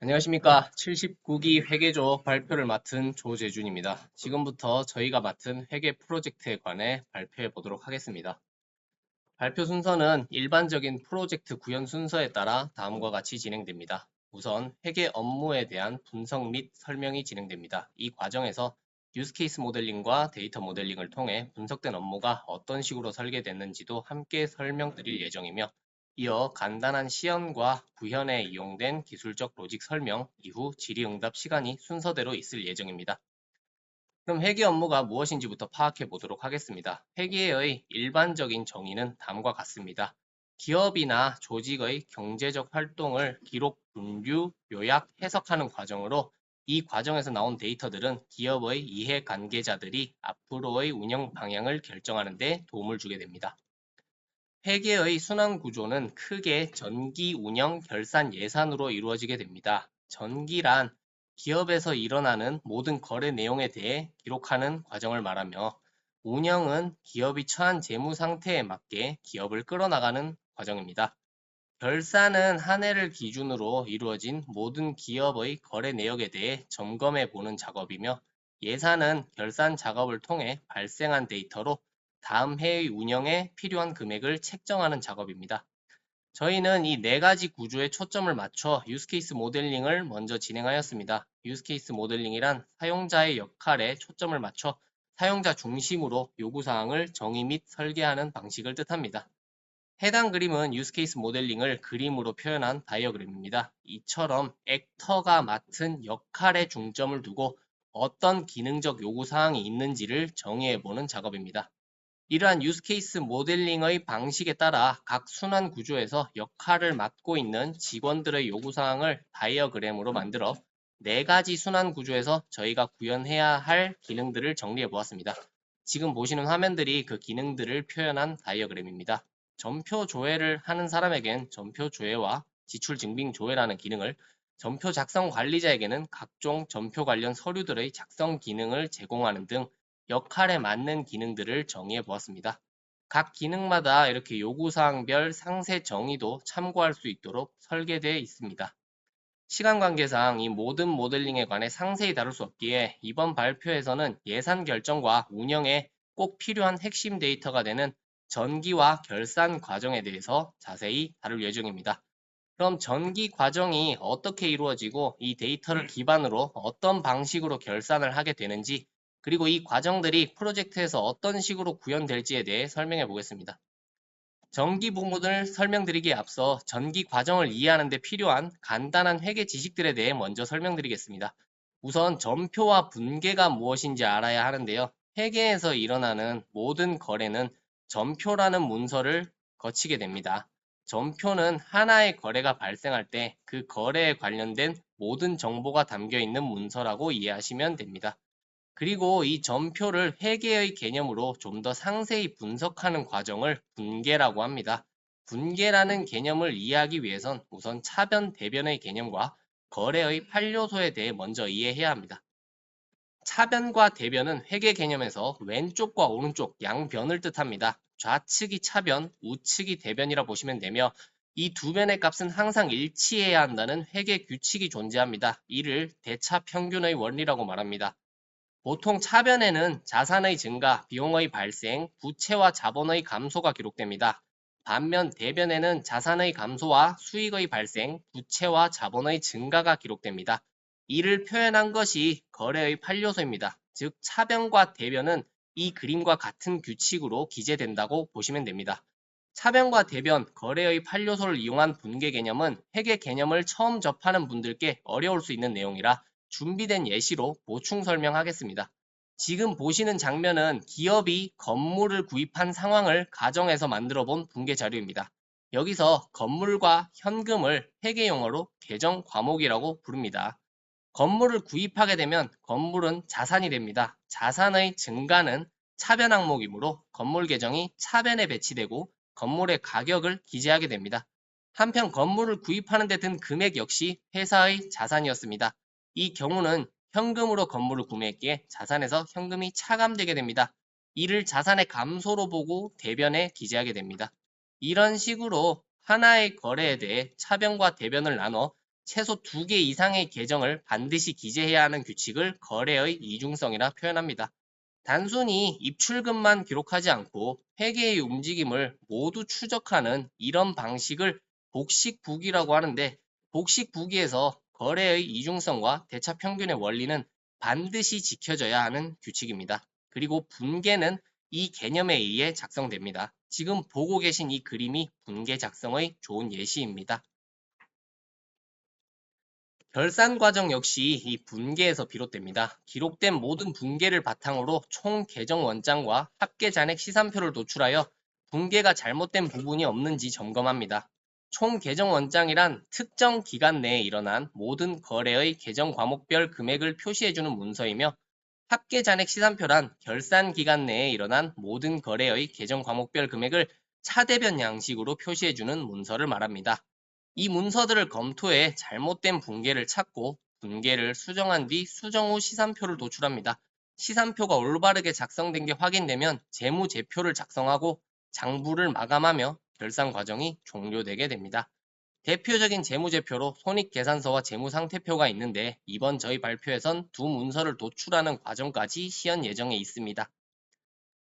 안녕하십니까. 79기 회계조 발표를 맡은 조재준입니다. 지금부터 저희가 맡은 회계 프로젝트에 관해 발표해 보도록 하겠습니다. 발표 순서는 일반적인 프로젝트 구현 순서에 따라 다음과 같이 진행됩니다. 우선 회계 업무에 대한 분석 및 설명이 진행됩니다. 이 과정에서 유스케이스 모델링과 데이터 모델링을 통해 분석된 업무가 어떤 식으로 설계됐는지도 함께 설명드릴 예정이며 이어 간단한 시연과 구현에 이용된 기술적 로직 설명, 이후 질의응답 시간이 순서대로 있을 예정입니다. 그럼 회계 업무가 무엇인지부터 파악해 보도록 하겠습니다. 회계의 일반적인 정의는 다음과 같습니다. 기업이나 조직의 경제적 활동을 기록, 분류, 요약, 해석하는 과정으로 이 과정에서 나온 데이터들은 기업의 이해 관계자들이 앞으로의 운영 방향을 결정하는 데 도움을 주게 됩니다. 회계의 순환 구조는 크게 전기 운영 결산 예산으로 이루어지게 됩니다. 전기란 기업에서 일어나는 모든 거래 내용에 대해 기록하는 과정을 말하며 운영은 기업이 처한 재무 상태에 맞게 기업을 끌어나가는 과정입니다. 결산은 한 해를 기준으로 이루어진 모든 기업의 거래 내역에 대해 점검해 보는 작업이며 예산은 결산 작업을 통해 발생한 데이터로 다음 해의 운영에 필요한 금액을 책정하는 작업입니다. 저희는 이 네 가지 구조에 초점을 맞춰 유스케이스 모델링을 먼저 진행하였습니다. 유스케이스 모델링이란 사용자의 역할에 초점을 맞춰 사용자 중심으로 요구사항을 정의 및 설계하는 방식을 뜻합니다. 해당 그림은 유스케이스 모델링을 그림으로 표현한 다이어그램입니다. 이처럼 액터가 맡은 역할에 중점을 두고 어떤 기능적 요구사항이 있는지를 정의해보는 작업입니다. 이러한 유스케이스 모델링의 방식에 따라 각 순환 구조에서 역할을 맡고 있는 직원들의 요구사항을 다이어그램으로 만들어 네 가지 순환 구조에서 저희가 구현해야 할 기능들을 정리해 보았습니다. 지금 보시는 화면들이 그 기능들을 표현한 다이어그램입니다. 전표 조회를 하는 사람에겐 전표 조회와 지출 증빙 조회라는 기능을 전표 작성 관리자에게는 각종 전표 관련 서류들의 작성 기능을 제공하는 등 역할에 맞는 기능들을 정의해 보았습니다. 각 기능마다 이렇게 요구사항별 상세 정의도 참고할 수 있도록 설계되어 있습니다. 시간 관계상 이 모든 모델링에 관해 상세히 다룰 수 없기에 이번 발표에서는 예산 결정과 운영에 꼭 필요한 핵심 데이터가 되는 전기와 결산 과정에 대해서 자세히 다룰 예정입니다. 그럼 전기 과정이 어떻게 이루어지고 이 데이터를 기반으로 어떤 방식으로 결산을 하게 되는지 그리고 이 과정들이 프로젝트에서 어떤 식으로 구현될지에 대해 설명해 보겠습니다. 전기 부분을 설명드리기에 앞서 전기 과정을 이해하는 데 필요한 간단한 회계 지식들에 대해 먼저 설명드리겠습니다. 우선 전표와 분계가 무엇인지 알아야 하는데요. 회계에서 일어나는 모든 거래는 전표라는 문서를 거치게 됩니다. 전표는 하나의 거래가 발생할 때 그 거래에 관련된 모든 정보가 담겨 있는 문서라고 이해하시면 됩니다. 그리고 이 전표를 회계의 개념으로 좀 더 상세히 분석하는 과정을 분계라고 합니다. 분계라는 개념을 이해하기 위해선 우선 차변, 대변의 개념과 거래의 8요소에 대해 먼저 이해해야 합니다. 차변과 대변은 회계 개념에서 왼쪽과 오른쪽 양변을 뜻합니다. 좌측이 차변, 우측이 대변이라 보시면 되며 이 두 변의 값은 항상 일치해야 한다는 회계 규칙이 존재합니다. 이를 대차 평균의 원리라고 말합니다. 보통 차변에는 자산의 증가, 비용의 발생, 부채와 자본의 감소가 기록됩니다. 반면 대변에는 자산의 감소와 수익의 발생, 부채와 자본의 증가가 기록됩니다. 이를 표현한 것이 거래의 8요소입니다. 즉 차변과 대변은 이 그림과 같은 규칙으로 기재된다고 보시면 됩니다. 차변과 대변, 거래의 8요소를 이용한 분계 개념은 회계 개념을 처음 접하는 분들께 어려울 수 있는 내용이라 준비된 예시로 보충 설명하겠습니다. 지금 보시는 장면은 기업이 건물을 구입한 상황을 가정해서 만들어 본 분계 자료입니다. 여기서 건물과 현금을 회계 용어로 계정 과목이라고 부릅니다. 건물을 구입하게 되면 건물은 자산이 됩니다. 자산의 증가는 차변 항목이므로 건물 계정이 차변에 배치되고 건물의 가격을 기재하게 됩니다. 한편 건물을 구입하는 데 든 금액 역시 회사의 자산이었습니다. 이 경우는 현금으로 건물을 구매했기에 자산에서 현금이 차감되게 됩니다. 이를 자산의 감소로 보고 대변에 기재하게 됩니다. 이런 식으로 하나의 거래에 대해 차변과 대변을 나눠 최소 2개 이상의 계정을 반드시 기재해야 하는 규칙을 거래의 이중성이라 표현합니다. 단순히 입출금만 기록하지 않고 회계의 움직임을 모두 추적하는 이런 방식을 복식부기라고 하는데 복식부기에서 거래의 이중성과 대차 평균의 원리는 반드시 지켜져야 하는 규칙입니다. 그리고 분계는 이 개념에 의해 작성됩니다. 지금 보고 계신 이 그림이 분계 작성의 좋은 예시입니다. 결산 과정 역시 이 분계에서 비롯됩니다. 기록된 모든 분계를 바탕으로 총 계정 원장과 합계 잔액 시산표를 도출하여 분계가 잘못된 부분이 없는지 점검합니다. 총 계정 원장이란 특정 기간 내에 일어난 모든 거래의 계정 과목별 금액을 표시해주는 문서이며 합계 잔액 시산표란 결산 기간 내에 일어난 모든 거래의 계정 과목별 금액을 차대변 양식으로 표시해주는 문서를 말합니다. 이 문서들을 검토해 잘못된 분계를 찾고 분계를 수정한 뒤 수정 후 시산표를 도출합니다. 시산표가 올바르게 작성된 게 확인되면 재무제표를 작성하고 장부를 마감하며 결산 과정이 종료되게 됩니다. 대표적인 재무제표로 손익계산서와 재무상태표가 있는데 이번 저희 발표에선 두 문서를 도출하는 과정까지 시연 예정에 있습니다.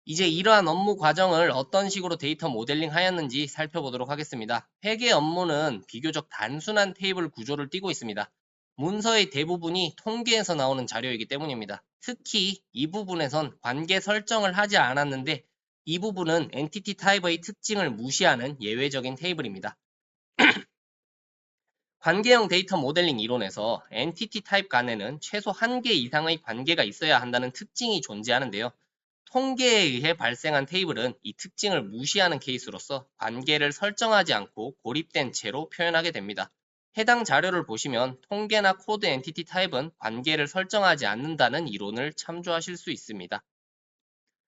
이제 이러한 업무 과정을 어떤 식으로 데이터 모델링 하였는지 살펴보도록 하겠습니다. 회계 업무는 비교적 단순한 테이블 구조를 띠고 있습니다. 문서의 대부분이 통계에서 나오는 자료이기 때문입니다. 특히 이 부분에선 관계 설정을 하지 않았는데 이 부분은 엔티티 타입의 특징을 무시하는 예외적인 테이블입니다. 관계형 데이터 모델링 이론에서 엔티티 타입 간에는 최소 한 개 이상의 관계가 있어야 한다는 특징이 존재하는데요. 통계에 의해 발생한 테이블은 이 특징을 무시하는 케이스로서 관계를 설정하지 않고 고립된 채로 표현하게 됩니다. 해당 자료를 보시면 통계나 코드 엔티티 타입은 관계를 설정하지 않는다는 이론을 참조하실 수 있습니다.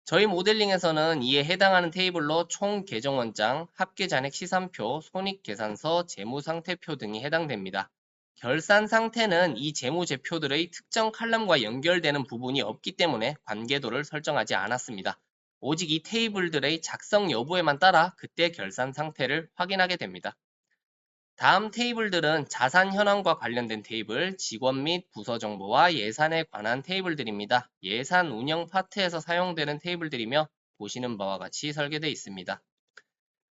저희 모델링에서는 이에 해당하는 테이블로 총 계정 원장, 합계 잔액 시산표, 손익 계산서, 재무 상태표 등이 해당됩니다. 결산 상태는 이 재무제표들의 특정 칼럼과 연결되는 부분이 없기 때문에 관계도를 설정하지 않았습니다. 오직 이 테이블들의 작성 여부에만 따라 그때 결산 상태를 확인하게 됩니다. 다음 테이블들은 자산 현황과 관련된 테이블, 직원 및 부서 정보와 예산에 관한 테이블들입니다. 예산 운영 파트에서 사용되는 테이블들이며 보시는 바와 같이 설계되어 있습니다.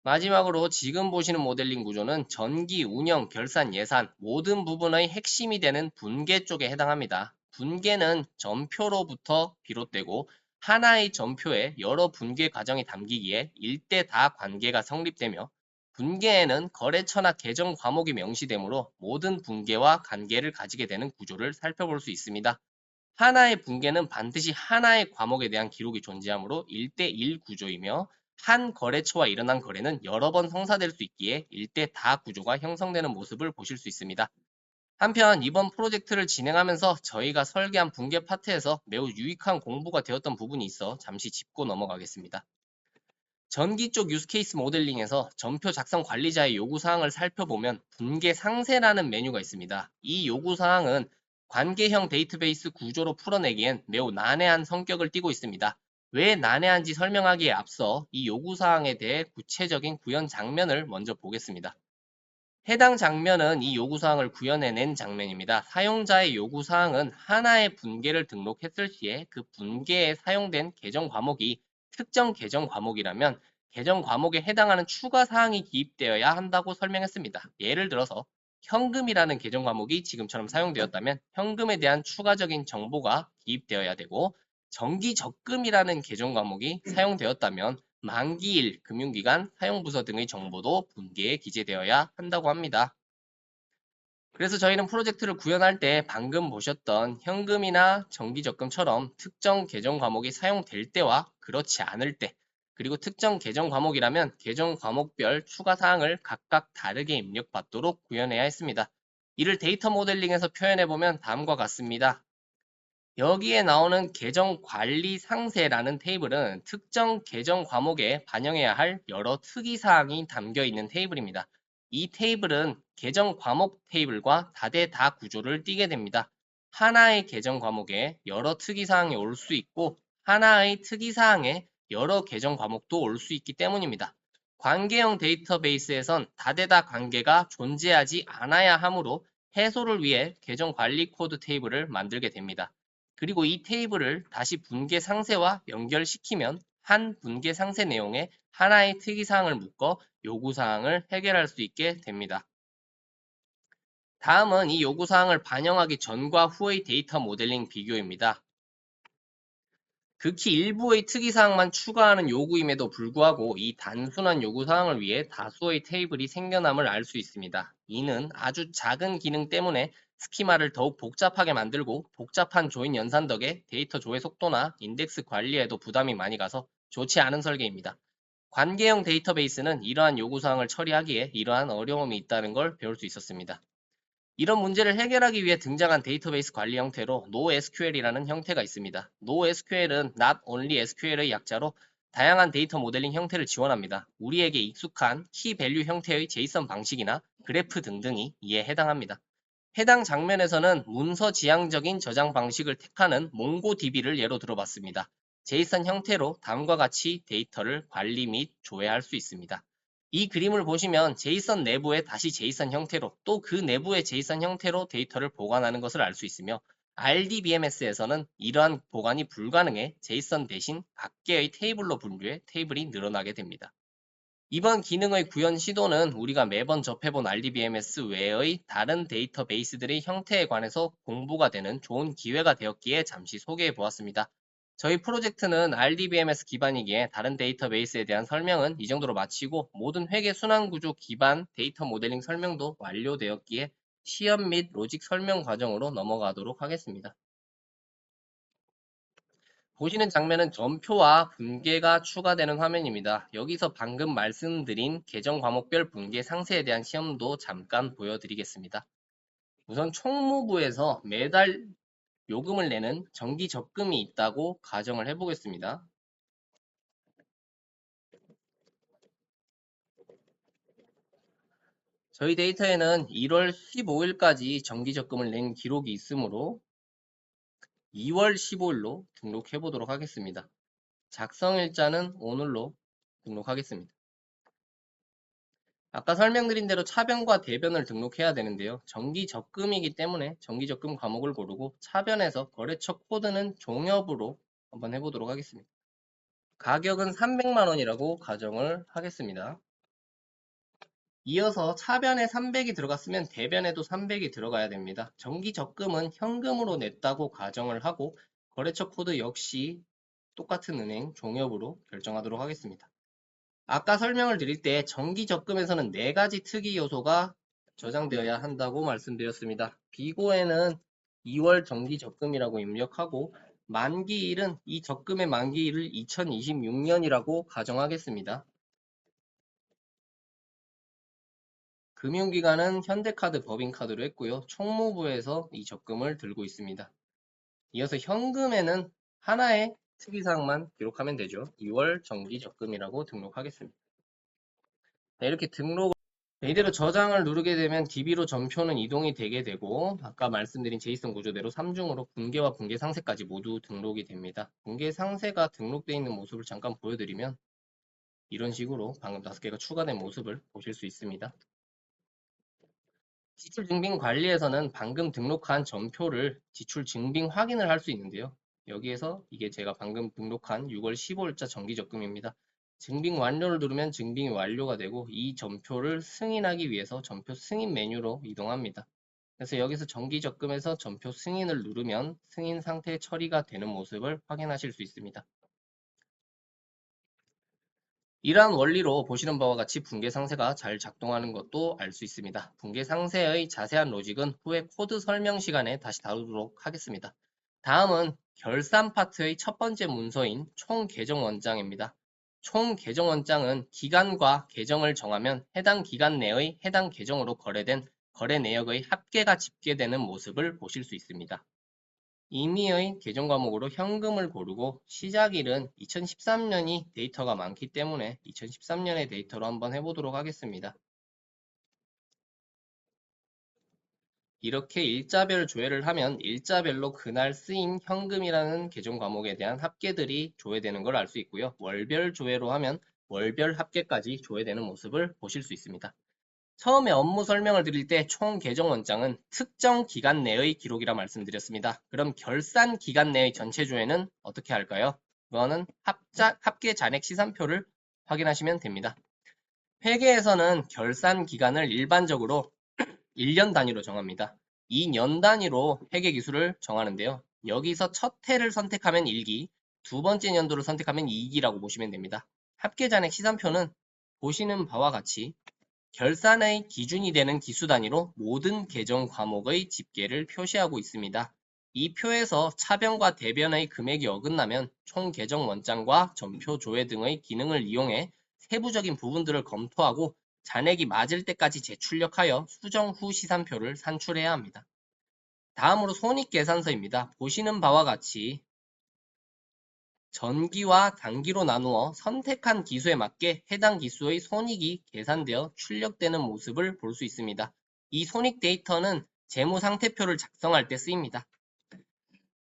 마지막으로 지금 보시는 모델링 구조는 전기, 운영, 결산, 예산 모든 부분의 핵심이 되는 분계 쪽에 해당합니다. 분계는 전표로부터 비롯되고 하나의 전표에 여러 분계 과정이 담기기에 일대 다 관계가 성립되며 분계에는 거래처나 계정 과목이 명시되므로 모든 분계와 관계를 가지게 되는 구조를 살펴볼 수 있습니다. 하나의 분계는 반드시 하나의 과목에 대한 기록이 존재하므로 1대1 구조이며 한 거래처와 일어난 거래는 여러 번 성사될 수 있기에 일대 다 구조가 형성되는 모습을 보실 수 있습니다. 한편 이번 프로젝트를 진행하면서 저희가 설계한 붕괴 파트에서 매우 유익한 공부가 되었던 부분이 있어 잠시 짚고 넘어가겠습니다. 전기 쪽 유스케이스 모델링에서 전표 작성 관리자의 요구사항을 살펴보면 분계 상세라는 메뉴가 있습니다. 이 요구사항은 관계형 데이터베이스 구조로 풀어내기엔 매우 난해한 성격을 띠고 있습니다. 왜 난해한지 설명하기에 앞서 이 요구사항에 대해 구체적인 구현 장면을 먼저 보겠습니다. 해당 장면은 이 요구사항을 구현해낸 장면입니다. 사용자의 요구사항은 하나의 분계를 등록했을 시에 그 분계에 사용된 계정 과목이 특정 계정 과목이라면 계정 과목에 해당하는 추가 사항이 기입되어야 한다고 설명했습니다. 예를 들어서 현금이라는 계정 과목이 지금처럼 사용되었다면 현금에 대한 추가적인 정보가 기입되어야 되고 정기 적금이라는 계정 과목이 사용되었다면 만기일, 금융기관, 사용부서 등의 정보도 분계에 기재되어야 한다고 합니다. 그래서 저희는 프로젝트를 구현할 때 방금 보셨던 현금이나 정기적금처럼 특정 계정 과목이 사용될 때와 그렇지 않을 때 그리고 특정 계정 과목이라면 계정 과목별 추가 사항을 각각 다르게 입력받도록 구현해야 했습니다. 이를 데이터 모델링에서 표현해보면 다음과 같습니다. 여기에 나오는 계정 관리 상세라는 테이블은 특정 계정 과목에 반영해야 할 여러 특이 사항이 담겨 있는 테이블입니다. 이 테이블은 계정 과목 테이블과 다대다 구조를 띠게 됩니다. 하나의 계정 과목에 여러 특이사항이 올 수 있고 하나의 특이사항에 여러 계정 과목도 올 수 있기 때문입니다. 관계형 데이터베이스에선 다대다 관계가 존재하지 않아야 하므로 해소를 위해 계정 관리 코드 테이블을 만들게 됩니다. 그리고 이 테이블을 다시 분계 상세와 연결시키면 한 분계 상세 내용에 하나의 특이사항을 묶어 요구사항을 해결할 수 있게 됩니다. 다음은 이 요구사항을 반영하기 전과 후의 데이터 모델링 비교입니다. 극히 일부의 특이사항만 추가하는 요구임에도 불구하고 이 단순한 요구사항을 위해 다수의 테이블이 생겨남을 알 수 있습니다. 이는 아주 작은 기능 때문에 스키마를 더욱 복잡하게 만들고 복잡한 조인 연산 덕에 데이터 조회 속도나 인덱스 관리에도 부담이 많이 가서 좋지 않은 설계입니다. 관계형 데이터베이스는 이러한 요구사항을 처리하기에 이러한 어려움이 있다는 걸 배울 수 있었습니다. 이런 문제를 해결하기 위해 등장한 데이터베이스 관리 형태로 NoSQL이라는 형태가 있습니다. NoSQL은 Not Only SQL의 약자로 다양한 데이터 모델링 형태를 지원합니다. 우리에게 익숙한 키 밸류 형태의 JSON 방식이나 그래프 등등이 이에 해당합니다. 해당 장면에서는 문서 지향적인 저장 방식을 택하는 몽고DB를 예로 들어봤습니다. JSON 형태로 다음과 같이 데이터를 관리 및 조회할 수 있습니다. 이 그림을 보시면 JSON 내부에 다시 JSON 형태로 또 그 내부의 JSON 형태로 데이터를 보관하는 것을 알 수 있으며 RDBMS에서는 이러한 보관이 불가능해 JSON 대신 밖에의 테이블로 분류해 테이블이 늘어나게 됩니다. 이번 기능의 구현 시도는 우리가 매번 접해본 RDBMS 외의 다른 데이터베이스들의 형태에 관해서 공부가 되는 좋은 기회가 되었기에 잠시 소개해 보았습니다. 저희 프로젝트는 RDBMS 기반이기에 다른 데이터베이스에 대한 설명은 이 정도로 마치고 모든 회계 순환 구조 기반 데이터 모델링 설명도 완료되었기에 시험 및 로직 설명 과정으로 넘어가도록 하겠습니다. 보시는 장면은 점표와 분계가 추가되는 화면입니다. 여기서 방금 말씀드린 계정 과목별 분계 상세에 대한 시험도 잠깐 보여드리겠습니다. 우선 총무부에서 매달 요금을 내는 정기 적금이 있다고 가정을 해보겠습니다. 저희 데이터에는 1월 15일까지 정기 적금을 낸 기록이 있으므로 2월 15일로 등록해 보도록 하겠습니다. 작성일자는 오늘로 등록하겠습니다. 아까 설명드린 대로 차변과 대변을 등록해야 되는데요. 정기 적금이기 때문에 정기 적금 과목을 고르고 차변에서 거래처 코드는 종업으로 한번 해보도록 하겠습니다. 가격은 300만 원이라고 가정을 하겠습니다. 이어서 차변에 300이 들어갔으면 대변에도 300이 들어가야 됩니다. 정기 적금은 현금으로 냈다고 가정을 하고 거래처 코드 역시 똑같은 은행 종업으로 결정하도록 하겠습니다. 아까 설명을 드릴 때 정기 적금에서는 네 가지 특이 요소가 저장되어야 한다고 말씀드렸습니다. 비고에는 2월 정기 적금이라고 입력하고 만기일은 이 적금의 만기일을 2026년이라고 가정하겠습니다. 금융기관은 현대카드 법인카드로 했고요. 총무부에서 이 적금을 들고 있습니다. 이어서 현금에는 하나의 특이사항만 기록하면 되죠. 2월 정기 적금이라고 등록하겠습니다. 네, 이렇게 등록을 네, 이대로 저장을 누르게 되면 DB로 전표는 이동이 되게 되고 아까 말씀드린 제이슨 구조대로 3중으로 분계와 분계 상세까지 모두 등록이 됩니다. 분계 상세가 등록되어 있는 모습을 잠깐 보여드리면 이런 식으로 방금 5개가 추가된 모습을 보실 수 있습니다. 지출 증빙 관리에서는 방금 등록한 전표를 지출 증빙 확인을 할 수 있는데요. 여기에서 이게 제가 방금 등록한 6월 15일자 정기적금입니다. 증빙 완료를 누르면 증빙이 완료가 되고 이 전표를 승인하기 위해서 전표 승인 메뉴로 이동합니다. 그래서 여기서 정기적금에서 전표 승인을 누르면 승인 상태 처리가 되는 모습을 확인하실 수 있습니다. 이러한 원리로 보시는 바와 같이 분계 상세가 잘 작동하는 것도 알 수 있습니다. 분계 상세의 자세한 로직은 후에 코드 설명 시간에 다시 다루도록 하겠습니다. 다음은 결산 파트의 첫 번째 문서인 총 계정 원장입니다. 총 계정 원장은 기간과 계정을 정하면 해당 기간 내의 해당 계정으로 거래된 거래 내역의 합계가 집계되는 모습을 보실 수 있습니다. 임의의 계정 과목으로 현금을 고르고 시작일은 2013년이 데이터가 많기 때문에 2013년의 데이터로 한번 해보도록 하겠습니다. 이렇게 일자별 조회를 하면 일자별로 그날 쓰인 현금이라는 계정 과목에 대한 합계들이 조회되는 걸 알 수 있고요. 월별 조회로 하면 월별 합계까지 조회되는 모습을 보실 수 있습니다. 처음에 업무 설명을 드릴 때 총 계정 원장은 특정 기간 내의 기록이라 말씀드렸습니다. 그럼 결산 기간 내의 전체 조회는 어떻게 할까요? 그거는 합자, 합계 잔액 시산표를 확인하시면 됩니다. 회계에서는 결산 기간을 일반적으로 1년 단위로 정합니다. 2년 단위로 회계 기술을 정하는데요. 여기서 첫 해를 선택하면 1기, 두 번째 연도를 선택하면 2기라고 보시면 됩니다. 합계 잔액 시산표는 보시는 바와 같이 결산의 기준이 되는 기수 단위로 모든 계정 과목의 집계를 표시하고 있습니다. 이 표에서 차변과 대변의 금액이 어긋나면 총 계정 원장과 전표 조회 등의 기능을 이용해 세부적인 부분들을 검토하고 잔액이 맞을 때까지 재출력하여 수정 후 시산표를 산출해야 합니다. 다음으로 손익계산서입니다. 보시는 바와 같이 전기와 단기로 나누어 선택한 기수에 맞게 해당 기수의 손익이 계산되어 출력되는 모습을 볼 수 있습니다. 이 손익 데이터는 재무상태표를 작성할 때 쓰입니다.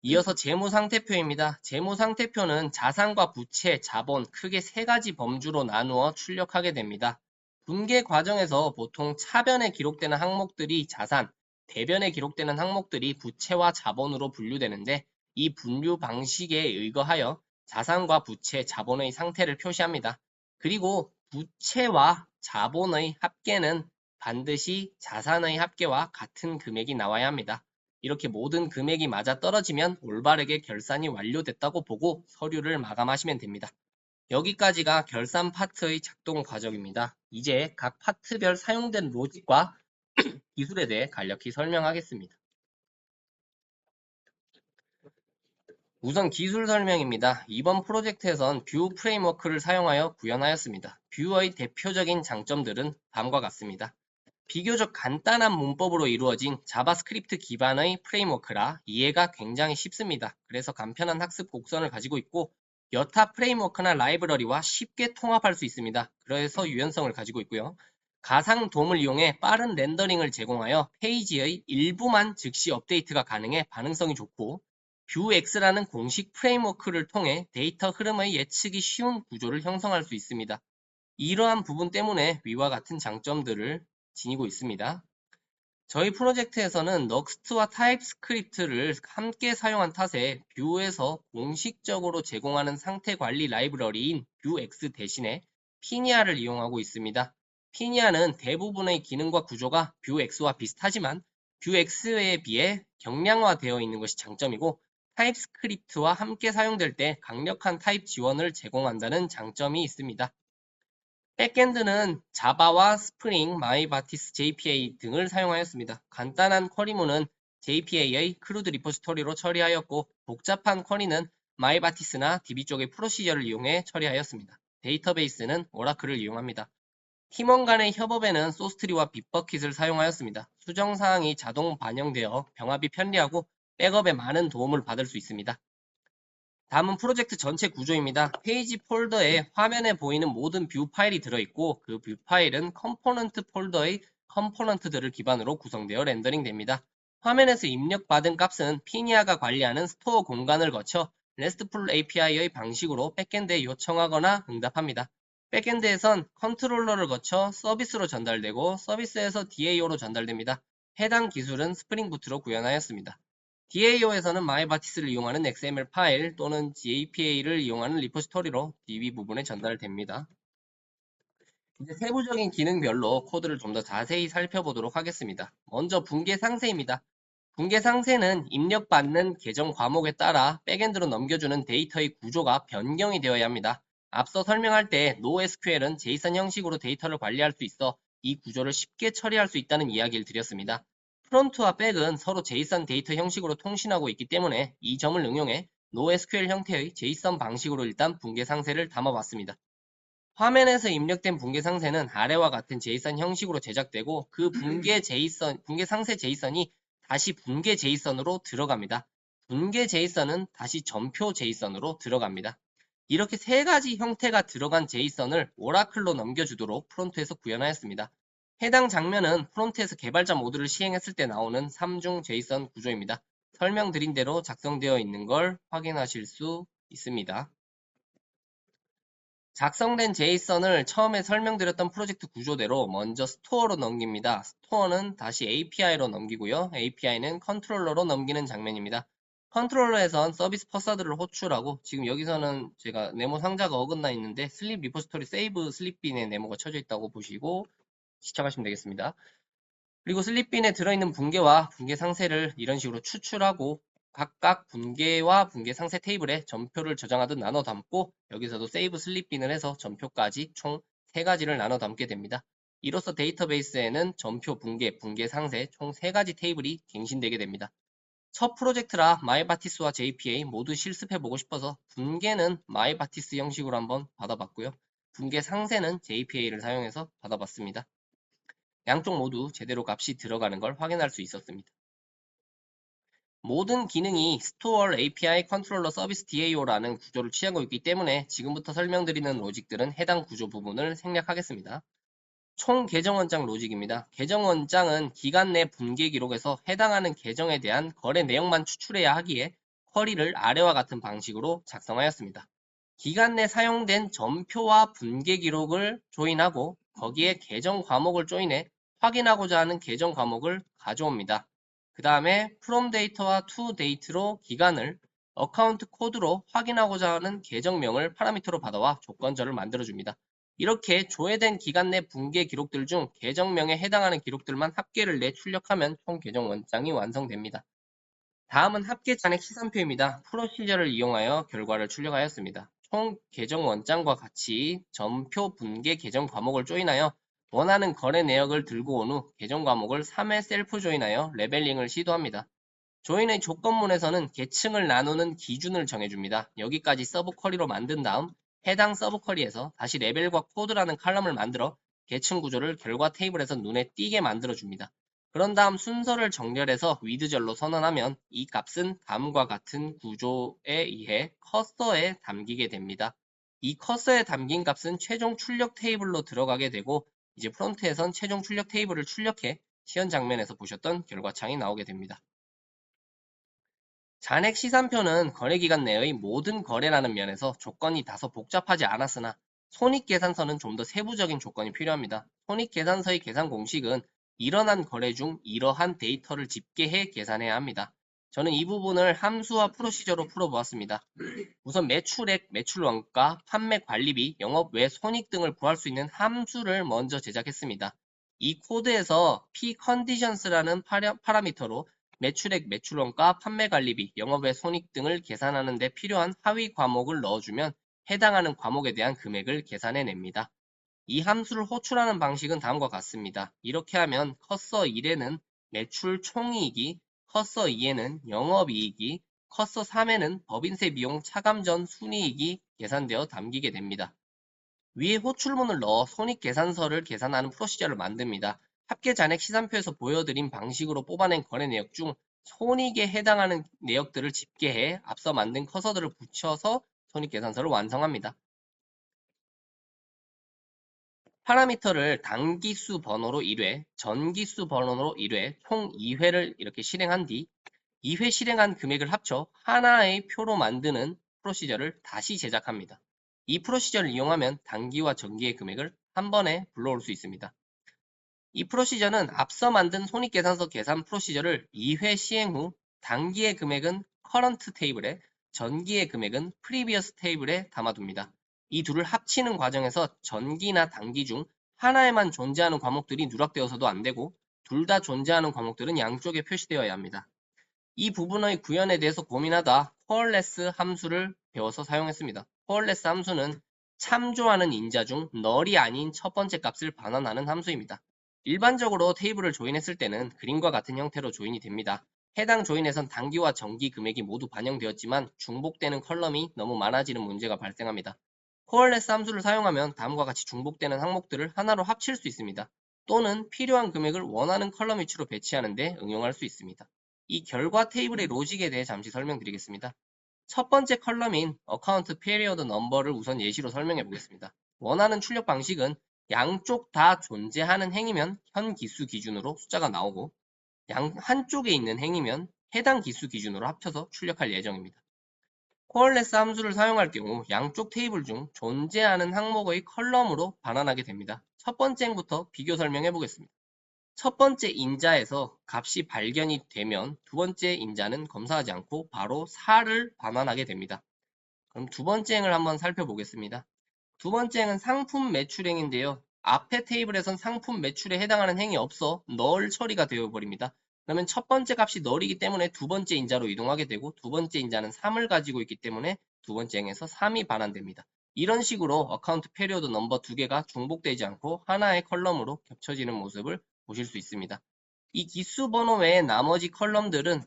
이어서 재무상태표입니다. 재무상태표는 자산과 부채, 자본 크게 세 가지 범주로 나누어 출력하게 됩니다. 분계 과정에서 보통 차변에 기록되는 항목들이 자산, 대변에 기록되는 항목들이 부채와 자본으로 분류되는데 이 분류 방식에 의거하여 자산과 부채, 자본의 상태를 표시합니다. 그리고 부채와 자본의 합계는 반드시 자산의 합계와 같은 금액이 나와야 합니다. 이렇게 모든 금액이 맞아 떨어지면 올바르게 결산이 완료됐다고 보고 서류를 마감하시면 됩니다. 여기까지가 결산 파트의 작동 과정입니다. 이제 각 파트별 사용된 로직과 기술에 대해 간략히 설명하겠습니다. 우선 기술 설명입니다. 이번 프로젝트에선 뷰 프레임워크를 사용하여 구현하였습니다. 뷰의 대표적인 장점들은 다음과 같습니다. 비교적 간단한 문법으로 이루어진 자바스크립트 기반의 프레임워크라 이해가 굉장히 쉽습니다. 그래서 간편한 학습 곡선을 가지고 있고 여타 프레임워크나 라이브러리와 쉽게 통합할 수 있습니다. 그래서 유연성을 가지고 있고요. 가상 돔을 이용해 빠른 렌더링을 제공하여 페이지의 일부만 즉시 업데이트가 가능해 반응성이 좋고 뷰X라는 공식 프레임워크를 통해 데이터 흐름의 예측이 쉬운 구조를 형성할 수 있습니다. 이러한 부분 때문에 위와 같은 장점들을 지니고 있습니다. 저희 프로젝트에서는 넉스트와 타입스크립트를 함께 사용한 탓에 뷰에서 공식적으로 제공하는 상태 관리 라이브러리인 뷰X 대신에 피니아를 이용하고 있습니다. 피니아는 대부분의 기능과 구조가 뷰X와 비슷하지만 뷰X에 비해 경량화되어 있는 것이 장점이고 타입스크립트와 함께 사용될 때 강력한 타입 지원을 제공한다는 장점이 있습니다. 백엔드는 자바와 스프링, 마이바티스 JPA 등을 사용하였습니다. 간단한 쿼리문은 JPA의 크루드 리포지토리로 처리하였고 복잡한 쿼리는 마이바티스나 DB 쪽의 프로시저를 이용해 처리하였습니다. 데이터베이스는 오라클을 이용합니다. 팀원 간의 협업에는 소스트리와 빅버킷을 사용하였습니다. 수정사항이 자동 반영되어 병합이 편리하고 백업에 많은 도움을 받을 수 있습니다. 다음은 프로젝트 전체 구조입니다. 페이지 폴더에 화면에 보이는 모든 뷰 파일이 들어있고 그 뷰 파일은 컴포넌트 폴더의 컴포넌트들을 기반으로 구성되어 렌더링 됩니다. 화면에서 입력받은 값은 피니아가 관리하는 스토어 공간을 거쳐 RESTful API의 방식으로 백엔드에 요청하거나 응답합니다. 백엔드에선 컨트롤러를 거쳐 서비스로 전달되고 서비스에서 DAO로 전달됩니다. 해당 기술은 스프링부트로 구현하였습니다. DAO에서는 마이바티스를 이용하는 XML 파일 또는 JPA를 이용하는 리포지토리로 DB 부분에 전달됩니다. 이제 세부적인 기능별로 코드를 좀 더 자세히 살펴보도록 하겠습니다. 먼저 분계 상세입니다. 분계 상세는 입력받는 계정 과목에 따라 백엔드로 넘겨주는 데이터의 구조가 변경이 되어야 합니다. 앞서 설명할 때 NoSQL은 JSON 형식으로 데이터를 관리할 수 있어 이 구조를 쉽게 처리할 수 있다는 이야기를 드렸습니다. 프론트와 백은 서로 JSON 데이터 형식으로 통신하고 있기 때문에 이 점을 응용해 NoSQL 형태의 JSON 방식으로 일단 분계 상세를 담아봤습니다. 화면에서 입력된 분계 상세는 아래와 같은 JSON 형식으로 제작되고 그 분계 JSON, 분계 상세 JSON이 다시 분계 JSON으로 들어갑니다. 분계 JSON은 다시 전표 JSON으로 들어갑니다. 이렇게 세 가지 형태가 들어간 JSON을 오라클로 넘겨주도록 프론트에서 구현하였습니다. 해당 장면은 프론트에서 개발자 모드를 시행했을 때 나오는 3중 JSON 구조입니다. 설명드린 대로 작성되어 있는 걸 확인하실 수 있습니다. 작성된 제이선을 처음에 설명드렸던 프로젝트 구조대로 먼저 스토어로 넘깁니다. 스토어는 다시 API로 넘기고요. API는 컨트롤러로 넘기는 장면입니다. 컨트롤러에선 서비스 퍼사드를 호출하고 지금 여기서는 제가 네모 상자가 어긋나 있는데 슬립 리포지토리 세이브 슬립빈에 네모가 쳐져 있다고 보시고 시청하시면 되겠습니다. 그리고 슬립빈에 들어있는 분계와 분계 상세를 이런 식으로 추출하고 각각 분계와 분계 상세 테이블에 전표를 저장하듯 나눠 담고 여기서도 세이브 슬립빈을 해서 전표까지 총 3가지를 나눠 담게 됩니다. 이로써 데이터베이스에는 전표, 분계, 분계 상세 총 3가지 테이블이 갱신되게 됩니다. 첫 프로젝트라 마이바티스와 JPA 모두 실습해보고 싶어서 분계는 마이바티스 형식으로 한번 받아봤고요. 분계 상세는 JPA를 사용해서 받아봤습니다. 양쪽 모두 제대로 값이 들어가는 걸 확인할 수 있었습니다. 모든 기능이 스토어 API 컨트롤러 서비스 DAO라는 구조를 취하고 있기 때문에 지금부터 설명드리는 로직들은 해당 구조 부분을 생략하겠습니다. 총 계정 원장 로직입니다. 계정 원장은 기간 내 분계 기록에서 해당하는 계정에 대한 거래 내용만 추출해야 하기에 쿼리를 아래와 같은 방식으로 작성하였습니다. 기간 내 사용된 전표와 분계 기록을 조인하고 거기에 계정 과목을 조인해 확인하고자 하는 계정 과목을 가져옵니다. 그 다음에 from 데이터와 to date로 기간을 어카운트 코드로 확인하고자 하는 계정명을 파라미터로 받아와 조건절을 만들어줍니다. 이렇게 조회된 기간 내 분계 기록들 중 계정명에 해당하는 기록들만 합계를 내 출력하면 총 계정 원장이 완성됩니다. 다음은 합계 잔액 시산표입니다. 프로시저를 이용하여 결과를 출력하였습니다. 총 계정 원장과 같이 전표 분계 계정 과목을 조인하여 원하는 거래 내역을 들고 온 후 계정 과목을 3회 셀프 조인하여 레벨링을 시도합니다. 조인의 조건문에서는 계층을 나누는 기준을 정해줍니다. 여기까지 서브 쿼리로 만든 다음 해당 서브 쿼리에서 다시 레벨과 코드라는 칼럼을 만들어 계층 구조를 결과 테이블에서 눈에 띄게 만들어줍니다. 그런 다음 순서를 정렬해서 위드절로 선언하면 이 값은 다음과 같은 구조에 의해 커서에 담기게 됩니다. 이 커서에 담긴 값은 최종 출력 테이블로 들어가게 되고 이제 프론트에선 최종 출력 테이블을 출력해 시연 장면에서 보셨던 결과창이 나오게 됩니다. 잔액 시산표는 거래기간 내의 모든 거래라는 면에서 조건이 다소 복잡하지 않았으나 손익계산서는 좀 더 세부적인 조건이 필요합니다. 손익계산서의 계산 공식은 일어난 거래 중 이러한 데이터를 집계해 계산해야 합니다. 저는 이 부분을 함수와 프로시저로 풀어보았습니다. 우선 매출액, 매출원가, 판매 관리비, 영업 외 손익 등을 구할 수 있는 함수를 먼저 제작했습니다. 이 코드에서 pConditions라는 파라미터로 매출액, 매출원가, 판매 관리비, 영업 외 손익 등을 계산하는 데 필요한 하위 과목을 넣어주면 해당하는 과목에 대한 금액을 계산해냅니다. 이 함수를 호출하는 방식은 다음과 같습니다. 이렇게 하면 커서 1에는 매출 총이익이 커서 2에는 영업이익이, 커서 3에는 법인세 비용 차감 전 순이익이 계산되어 담기게 됩니다. 위에 호출문을 넣어 손익계산서를 계산하는 프로시저를 만듭니다. 합계 잔액 시산표에서 보여드린 방식으로 뽑아낸 거래 내역 중 손익에 해당하는 내역들을 집계해 앞서 만든 커서들을 붙여서 손익계산서를 완성합니다. 파라미터를 단기수 번호로 1회, 전기수 번호로 1회, 총 2회를 이렇게 실행한 뒤 2회 실행한 금액을 합쳐 하나의 표로 만드는 프로시저를 다시 제작합니다. 이 프로시저를 이용하면 단기와 전기의 금액을 한 번에 불러올 수 있습니다. 이 프로시저는 앞서 만든 손익계산서 계산 프로시저를 2회 시행 후 단기의 금액은 current 테이블에 전기의 금액은 previous 테이블에 담아둡니다. 이 둘을 합치는 과정에서 전기나 단기 중 하나에만 존재하는 과목들이 누락되어서도 안 되고 둘 다 존재하는 과목들은 양쪽에 표시되어야 합니다. 이 부분의 구현에 대해서 고민하다 coalesce 함수를 배워서 사용했습니다. coalesce 함수는 참조하는 인자 중 널이 아닌 첫 번째 값을 반환하는 함수입니다. 일반적으로 테이블을 조인했을 때는 그림과 같은 형태로 조인이 됩니다. 해당 조인에선 단기와 전기 금액이 모두 반영되었지만 중복되는 컬럼이 너무 많아지는 문제가 발생합니다. 코얼레스 함수를 사용하면 다음과 같이 중복되는 항목들을 하나로 합칠 수 있습니다. 또는 필요한 금액을 원하는 컬럼 위치로 배치하는 데 응용할 수 있습니다. 이 결과 테이블의 로직에 대해 잠시 설명드리겠습니다. 첫 번째 컬럼인 어카운트 페리어드 넘버를 우선 예시로 설명해 보겠습니다. 원하는 출력 방식은 양쪽 다 존재하는 행이면 현 기수 기준으로 숫자가 나오고 양 한쪽에 있는 행이면 해당 기수 기준으로 합쳐서 출력할 예정입니다. 코얼레스 함수를 사용할 경우 양쪽 테이블 중 존재하는 항목의 컬럼으로 반환하게 됩니다. 첫 번째 행부터 비교 설명해 보겠습니다. 첫 번째 인자에서 값이 발견이 되면 두 번째 인자는 검사하지 않고 바로 4를 반환하게 됩니다. 그럼 두 번째 행을 한번 살펴보겠습니다. 두 번째 행은 상품 매출행인데요. 앞에 테이블에선 상품 매출에 해당하는 행이 없어 널 처리가 되어버립니다. 그러면 첫 번째 값이 널이기 때문에 두 번째 인자로 이동하게 되고 두 번째 인자는 3을 가지고 있기 때문에 두 번째 행에서 3이 반환됩니다. 이런 식으로 어카운트 페리오드 넘버 두 개가 중복되지 않고 하나의 컬럼으로 겹쳐지는 모습을 보실 수 있습니다. 이 기수 번호 외의 나머지 컬럼들은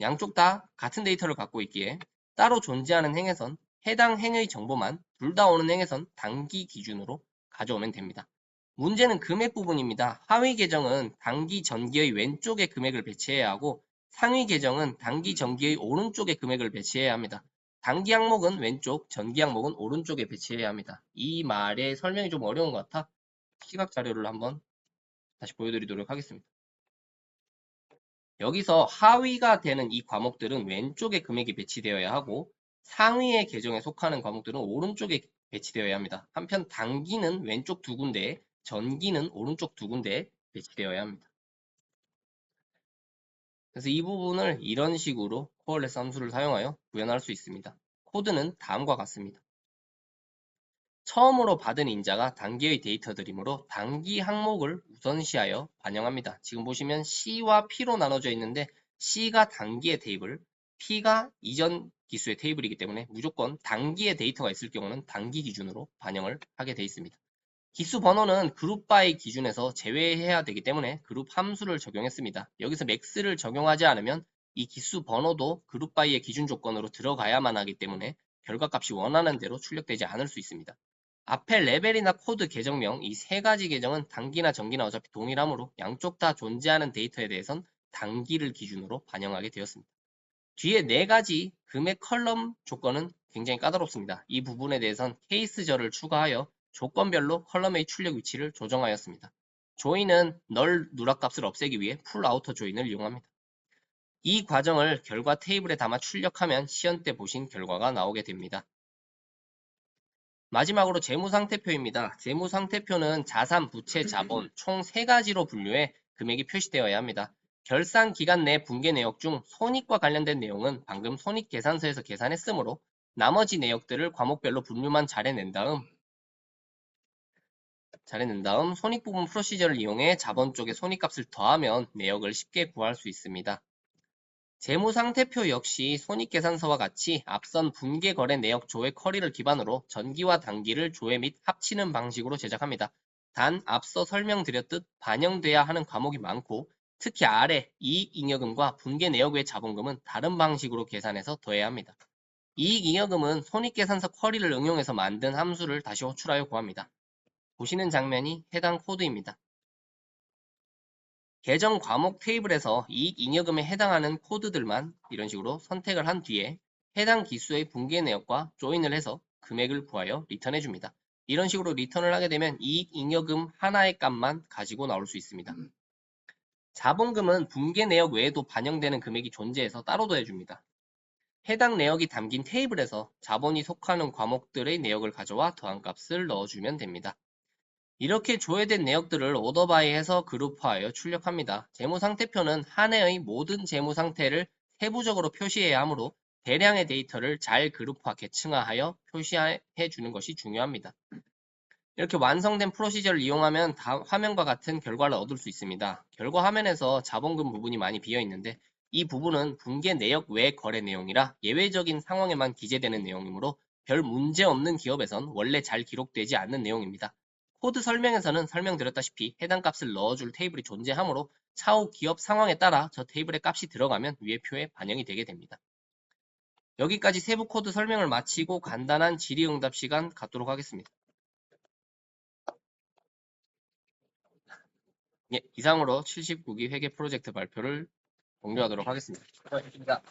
양쪽 다 같은 데이터를 갖고 있기에 따로 존재하는 행에선 해당 행의 정보만 둘 다 오는 행에선 단기 기준으로 가져오면 됩니다. 문제는 금액 부분입니다. 하위 계정은 단기 전기의 왼쪽에 금액을 배치해야 하고 상위 계정은 단기 전기의 오른쪽에 금액을 배치해야 합니다. 단기 항목은 왼쪽, 전기 항목은 오른쪽에 배치해야 합니다. 이 말의 설명이 좀 어려운 것 같아 시각 자료를 한번 다시 보여드리도록 하겠습니다. 여기서 하위가 되는 이 과목들은 왼쪽에 금액이 배치되어야 하고 상위의 계정에 속하는 과목들은 오른쪽에 배치되어야 합니다. 한편 단기는 왼쪽 두 군데, 전기는 오른쪽 두 군데에 배치되어야 합니다. 그래서 이 부분을 이런 식으로 코얼레스 함수를 사용하여 구현할 수 있습니다. 코드는 다음과 같습니다. 처음으로 받은 인자가 단기의 데이터들이므로 단기 항목을 우선시하여 반영합니다. 지금 보시면 C와 P로 나눠져 있는데 C가 단기의 테이블, P가 이전 기수의 테이블이기 때문에 무조건 단기의 데이터가 있을 경우는 단기 기준으로 반영을 하게 되어 있습니다. 기수 번호는 그룹 바이 기준에서 제외해야 되기 때문에 그룹 함수를 적용했습니다. 여기서 맥스를 적용하지 않으면 이 기수 번호도 그룹 바이의 기준 조건으로 들어가야만 하기 때문에 결과값이 원하는 대로 출력되지 않을 수 있습니다. 앞에 레벨이나 코드 계정명 이 세 가지 계정은 단기나 전기나 어차피 동일하므로 양쪽 다 존재하는 데이터에 대해선 단기를 기준으로 반영하게 되었습니다. 뒤에 네 가지 금액 컬럼 조건은 굉장히 까다롭습니다. 이 부분에 대해선 케이스절을 추가하여 조건별로 컬럼의 출력 위치를 조정하였습니다. 조인은 널 누락값을 없애기 위해 풀 아우터 조인을 이용합니다. 이 과정을 결과 테이블에 담아 출력하면 시연 때 보신 결과가 나오게 됩니다. 마지막으로 재무상태표입니다. 재무상태표는 자산, 부채, 자본 총 3가지로 분류해 금액이 표시되어야 합니다. 결산 기간 내 분계 내역 중 손익과 관련된 내용은 방금 손익 계산서에서 계산했으므로 나머지 내역들을 과목별로 분류만 잘해낸 다음 잘해낸 다음 손익 부분 프로시저를 이용해 자본 쪽에 손익값을 더하면 내역을 쉽게 구할 수 있습니다. 재무상태표 역시 손익계산서와 같이 앞선 분계거래 내역 조회 커리를 기반으로 전기와 단기를 조회 및 합치는 방식으로 제작합니다. 단 앞서 설명드렸듯 반영돼야 하는 과목이 많고 특히 아래 이익잉여금과 분계 내역 외 자본금은 다른 방식으로 계산해서 더해야 합니다. 이익잉여금은 손익계산서 쿼리를 응용해서 만든 함수를 다시 호출하여 구합니다. 보시는 장면이 해당 코드입니다. 계정 과목 테이블에서 이익 잉여금에 해당하는 코드들만 이런 식으로 선택을 한 뒤에 해당 기수의 분계 내역과 조인을 해서 금액을 구하여 리턴해 줍니다. 이런 식으로 리턴을 하게 되면 이익 잉여금 하나의 값만 가지고 나올 수 있습니다. 자본금은 분계 내역 외에도 반영되는 금액이 존재해서 따로 더해줍니다. 해당 내역이 담긴 테이블에서 자본이 속하는 과목들의 내역을 가져와 더한 값을 넣어주면 됩니다. 이렇게 조회된 내역들을 오더바이해서 그룹화하여 출력합니다. 재무상태표는 한 해의 모든 재무상태를 세부적으로 표시해야 하므로 대량의 데이터를 잘 그룹화 계층화하여 표시해 주는 것이 중요합니다. 이렇게 완성된 프로시저를 이용하면 화면과 같은 결과를 얻을 수 있습니다. 결과 화면에서 자본금 부분이 많이 비어 있는데 이 부분은 분계 내역 외 거래 내용이라 예외적인 상황에만 기재되는 내용이므로 별 문제 없는 기업에선 원래 잘 기록되지 않는 내용입니다. 코드 설명에서는 설명드렸다시피 해당 값을 넣어줄 테이블이 존재하므로 차후 기업 상황에 따라 저 테이블의 값이 들어가면 위의 표에 반영이 되게 됩니다. 여기까지 세부 코드 설명을 마치고 간단한 질의응답 시간 갖도록 하겠습니다. 예, 이상으로 79기 회계 프로젝트 발표를 종료하도록 하겠습니다. 수고하셨습니다.